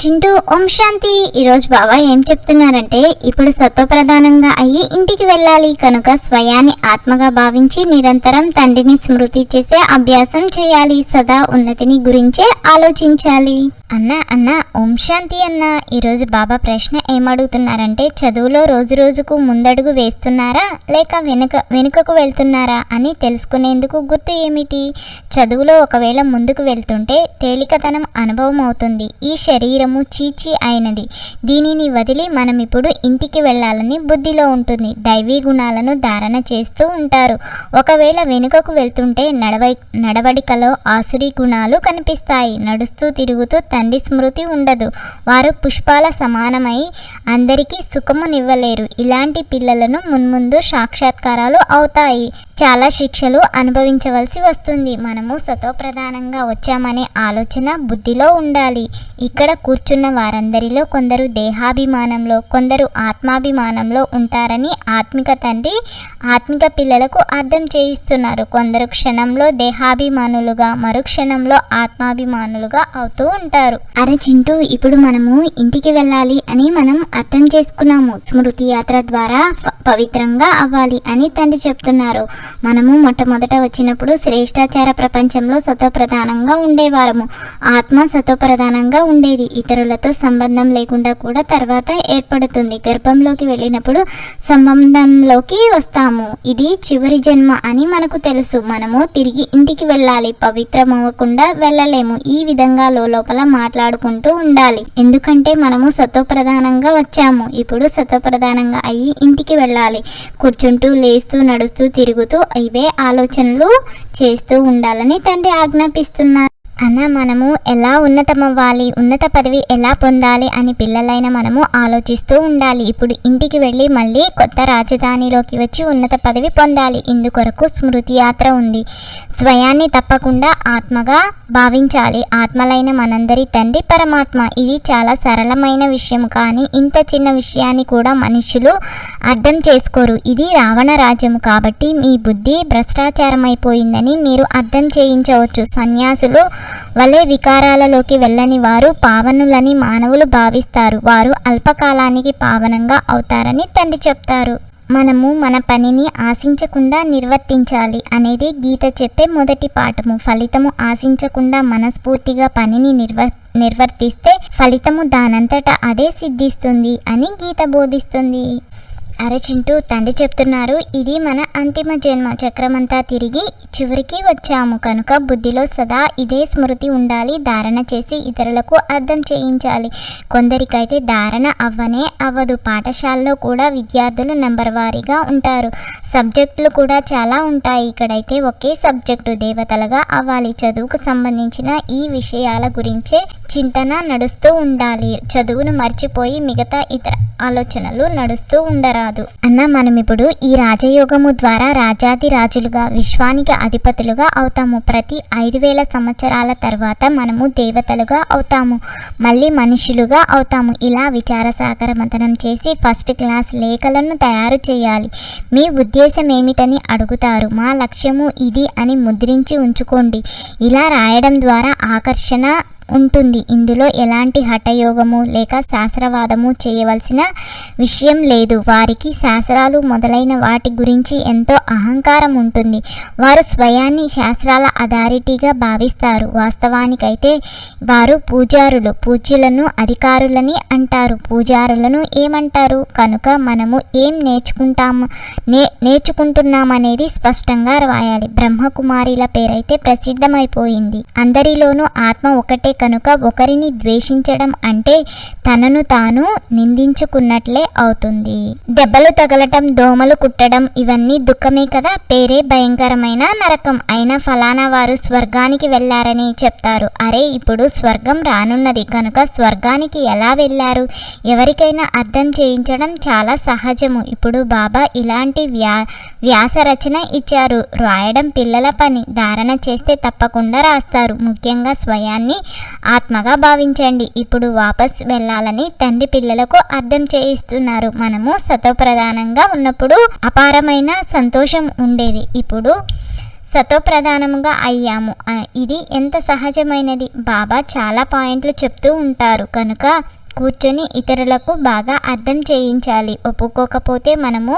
చింటూ ఓం శాంతి. ఈరోజు బాబా ఏం చెప్తున్నారంటే ఇప్పుడు సత్వప్రధానంగా అయ్యి ఇంటికి వెళ్ళాలి కనుక స్వయాన్ని ఆత్మగా భావించి నిరంతరం తండ్రిని స్మృతి చేసే అభ్యాసం చేయాలి. సదా ఉన్నతిని గురించే ఆలోచించాలి. అన్న అన్న ఓం శాంతి అన్న. ఈరోజు బాబా ప్రశ్న ఏమడుగుతున్నారంటే చదువులో రోజు రోజుకు ముందడుగు వేస్తున్నారా లేక వెనుక వెనుకకు వెళ్తున్నారా అని తెలుసుకునేందుకు గుర్తు ఏమిటి? చదువులో ఒకవేళ ముందుకు వెళ్తుంటే తేలికతనం అనుభవం అవుతుంది. ఈ శరీరము చీచి అయినది. దీనిని వదిలి మనం ఇప్పుడు ఇంటికి వెళ్ళాలని బుద్ధిలో ఉంటుంది. దైవీ గుణాలను ధారణ చేస్తూ ఉంటారు. ఒకవేళ వెనుకకు వెళ్తుంటే నడవ నడవడికలో ఆసురి గుణాలు కనిపిస్తాయి. నడుస్తూ తిరుగుతూ తండ్రి స్మృతి ఉండదు. వారు పుష్పాల సమానమై అందరికీ సుఖమునివ్వలేరు. ఇలాంటి పిల్లలను మున్ముందు సాక్షాత్కారాలు అవుతాయి. చాలా శిక్షలు అనుభవించవలసి వస్తుంది. మనము సతోప్రధానంగా వచ్చామనే ఆలోచన బుద్ధిలో ఉండాలి. ఇక్కడ కూర్చున్న వారందరిలో కొందరు దేహాభిమానంలో కొందరు ఆత్మాభిమానంలో ఉంటారని ఆత్మిక తండ్రి ఆత్మిక పిల్లలకు అర్థం చేయిస్తున్నారు. కొందరు క్షణంలో దేహాభిమానులుగా మరుక్షణంలో ఆత్మాభిమానులుగా అవుతూ ఉంటారు. అరే చింటూ ఇప్పుడు మనము ఇంటికి వెళ్ళాలి అని మనం అర్థం చేసుకున్నాము. స్మృతి యాత్ర ద్వారా పవిత్రంగా అవ్వాలి అని తండ్రి చెప్తున్నారు. మనము మొట్టమొదట వచ్చినప్పుడు శ్రేష్టాచార ప్రపంచంలో సతోప్రధానంగా ఉండేవారము. ఆత్మ సతోప్రధానంగా ఉండేది. ఇతరులతో సంబంధం లేకుండా కూడా తర్వాత ఏర్పడుతుంది. గర్భంలోకి వెళ్ళినప్పుడు సంబంధంలోకి వస్తాము. ఇది చివరి జన్మ అని మనకు తెలుసు. మనము తిరిగి ఇంటికి వెళ్ళాలి. పవిత్రం అవ్వకుండా వెళ్ళలేము. ఈ విధంగా లోపల మాట్లాడుకుంటూ ఉండాలి. ఎందుకంటే మనము సతోప్రధానంగా వచ్చాము. ఇప్పుడు సతోప్రధానంగా అయ్యి ఇంటికి వెళ్ళాలి. కూర్చుంటూ లేస్తూ నడుస్తూ తిరుగుతూ ఇవే ఆలోచనలు చేస్తూ ఉండాలని తండ్రి ఆజ్ఞాపిస్తున్నారు. అన్న మనము ఎలా ఉన్నతమవ్వాలి ఉన్నత పదవి ఎలా పొందాలి అని పిల్లలైన మనము ఆలోచిస్తూ ఉండాలి. ఇప్పుడు ఇంటికి వెళ్ళి మళ్ళీ కొత్త రాజధానిలోకి వచ్చి ఉన్నత పదవి పొందాలి. ఇందుకొరకు స్మృతి యాత్ర ఉంది. స్వయాన్ని తప్పకుండా ఆత్మగా భావించాలి. ఆత్మలైన మనందరి తండ్రి పరమాత్మ. ఇది చాలా సరళమైన విషయం. కానీ ఇంత చిన్న విషయాన్ని కూడా మనుషులు అర్థం చేసుకోరు. ఇది రావణ రాజ్యం. కాబట్టి మీ బుద్ధి భ్రష్టాచారమైపోయిందని మీరు అర్థం చేయించవచ్చు. సన్యాసులు వలె వికారాలలోకి వెళ్ళని వారు పావనులని మానవులు భావిస్తారు. వారు అల్పకాలానికి పావనంగా అవుతారని తండ్రి చెప్తారు. మనము మన పనిని ఆశించకుండా నిర్వర్తించాలి అనేది గీత చెప్పే మొదటి పాఠము. ఫలితము ఆశించకుండా మనస్ఫూర్తిగా పనిని నిర్వ నిర్వర్తిస్తే ఫలితము దానంతట అదే సిద్ధిస్తుంది అని గీత బోధిస్తుంది. అరే చింటూ తండ్రి చెప్తున్నారు ఇది మన అంతిమ జన్మ. చక్రమంతా తిరిగి చివరికి వచ్చాము. కనుక బుద్ధిలో సదా ఇదే స్మృతి ఉండాలి. ధారణ చేసి ఇతరులకు అర్థం చేయించాలి. కొందరికైతే ధారణ అవ్వనే అవ్వదు. పాఠశాలలో కూడా విద్యార్థులు నెంబర్ వారీగా ఉంటారు. సబ్జెక్టులు కూడా చాలా ఉంటాయి. ఇక్కడైతే ఒకే సబ్జెక్టు దేవతలుగా అవ్వాలి. చదువుకు సంబంధించిన ఈ విషయాల గురించే చింతన నడుస్తూ ఉండాలి. చదువును మర్చిపోయి మిగతా ఇతర ఆలోచనలు నడుస్తూ ఉండరా? కాదు. అన్న మనం ఇప్పుడు ఈ రాజయోగము ద్వారా రాజాది రాజులుగా విశ్వానికి అధిపతులుగా అవుతాము. ప్రతి ఐదు వేల సంవత్సరాల తర్వాత మనము దేవతలుగా అవుతాము. మళ్ళీ మనుషులుగా అవుతాము. ఇలా విచార సాగర మతనం చేసి ఫస్ట్ క్లాస్ లేఖలను తయారు చేయాలి. మీ ఉద్దేశం ఏమిటని అడుగుతారు. మా లక్ష్యము ఇది అని ముద్రించి ఉంచుకోండి. ఇలా రాయడం ద్వారా ఆకర్షణ ఉంటుంది. ఇందులో ఎలాంటి హఠయోగము లేక శాస్త్రవాదము చేయవలసిన విషయం లేదు. వారికి శాస్త్రాలు మొదలైన వాటి గురించి ఎంతో అహంకారం ఉంటుంది. వారు స్వయాన్ని శాస్త్రాల అథారిటీగా భావిస్తారు. వాస్తవానికైతే వారు పూజారులు. పూజ్యులను అధికారులని అంటారు. పూజారులను ఏమంటారు? కనుక మనము ఏం నేర్చుకుంటాము? నే నేర్చుకుంటున్నామనేది స్పష్టంగా రాయాలి. బ్రహ్మకుమారిల పేరైతే ప్రసిద్ధమైపోయింది. అందరిలోనూ ఆత్మ ఒకటే కనుక ఒకరిని ద్వేషించడం అంటే తనను తాను నిందించుకున్నట్లే అవుతుంది. దెబ్బలు తగలటం దోమలు కుట్టడం ఇవన్నీ దుఃఖమే కదా? పేరే భయంకరమైన నరకం. అయినా ఫలానా వారు స్వర్గానికి వెళ్ళారని చెప్తారు. అరే ఇప్పుడు స్వర్గం రానున్నది. కనుక స్వర్గానికి ఎలా వెళ్ళారు ఎవరికైనా అర్థం చేయించడం చాలా సహజము. ఇప్పుడు బాబా ఇలాంటి వ్యా వ్యాస రచన ఇచ్చారు. రాయడం పిల్లల పని. ధారణ చేస్తే తప్పకుండా రాస్తారు. ముఖ్యంగా స్వయాన్ని ఆత్మగా భావించండి. ఇప్పుడు వాపస్ వెళ్ళాలని తండ్రి పిల్లలకు అర్థం చేయిస్తున్నారు. మనము సతోప్రధానంగా ఉన్నప్పుడు అపారమైన సంతోషం ఉండేది. ఇప్పుడు సతో ప్రధానముగా అయ్యాము ఇది ఎంత సహజమైనది? బాబా చాలా పాయింట్లు చెప్తూ ఉంటారు. కనుక కూర్చొని ఇతరులకు బాగా అర్థం చేయించాలి. ఒప్పుకోకపోతే మనము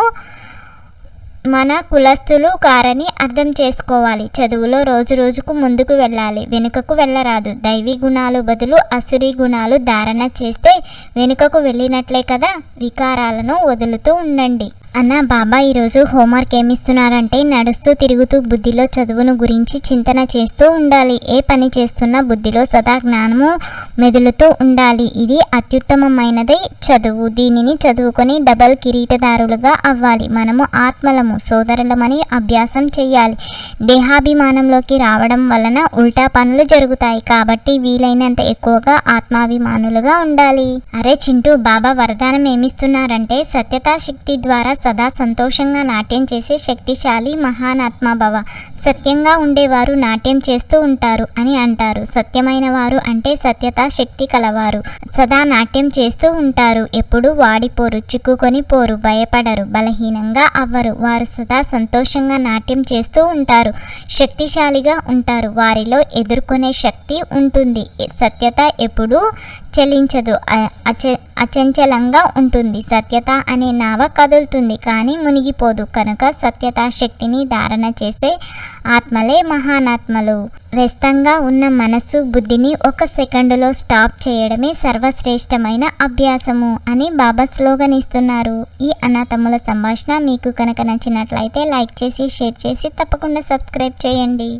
మన కులస్తులు కారని అర్థం చేసుకోవాలి. చదువులో రోజు రోజుకు ముందుకు వెళ్ళాలి. వెనుకకు వెళ్ళరాదు. దైవీ గుణాలు బదులు అసురీ గుణాలు ధారణ చేస్తే వెనుకకు వెళ్ళినట్లే కదా? వికారాలను వదులుతూ ఉండండి. అన్న బాబా ఈరోజు హోంవర్క్ ఏమిస్తున్నారంటే నడుస్తూ తిరుగుతూ బుద్ధిలో చదువును గురించి చింతన చేస్తూ ఉండాలి. ఏ పని చేస్తున్నా బుద్ధిలో సదా జ్ఞానము మెదులుతూ ఉండాలి. ఇది అత్యుత్తమమైనదే. చదువు. దీనిని చదువుకొని డబల్ కిరీటదారులుగా అవ్వాలి. మనము ఆత్మలము సోదరులమని అభ్యాసం చేయాలి దేహాభిమానంలోకి రావడం వలన ఉల్టా పనులు జరుగుతాయి. కాబట్టి వీలైనంత ఎక్కువగా ఆత్మాభిమానులుగా ఉండాలి. అరే చింటూ బాబా వరదానం ఏమిస్తున్నారంటే సత్యతా శక్తి ద్వారా సదా సంతోషంగా నాట్యం చేసే శక్తిశాలి మహానాత్మ భవ. సత్యంగా ఉండేవారు నాట్యం చేస్తూ ఉంటారు అని అంటారు. సత్యమైన వారు అంటే సత్యత శక్తి కలవారు. సదా నాట్యం చేస్తూ ఉంటారు. ఎప్పుడూ వాడిపోరు చిక్కుకొని పోరు భయపడరు బలహీనంగా అవ్వరు. వారు సదా సంతోషంగా నాట్యం చేస్తూ ఉంటారు. శక్తిశాలిగా ఉంటారు. వారిలో ఎదుర్కొనే శక్తి ఉంటుంది. సత్యత ఎప్పుడూ చలించదు. అచ అచంచలంగా ఉంటుంది. సత్యత అనే నావ కదులుతుంది. కానీ మునిగిపోదు. కనుక సత్యత శక్తిని ధారణ చేసే ఆత్మలే మహానాత్మలు. వ్యస్తంగా ఉన్న మనస్సు బుద్ధిని ఒక సెకండులో స్టాప్ చేయడమే సర్వశ్రేష్టమైన అభ్యాసము అని బాబా స్లోగన్ ఇస్తున్నారు ఈ అనాథముల సంభాషణ మీకు కనుక నచ్చినట్లయితే లైక్ చేసి షేర్ చేసి తప్పకుండా సబ్స్క్రైబ్ చేయండి.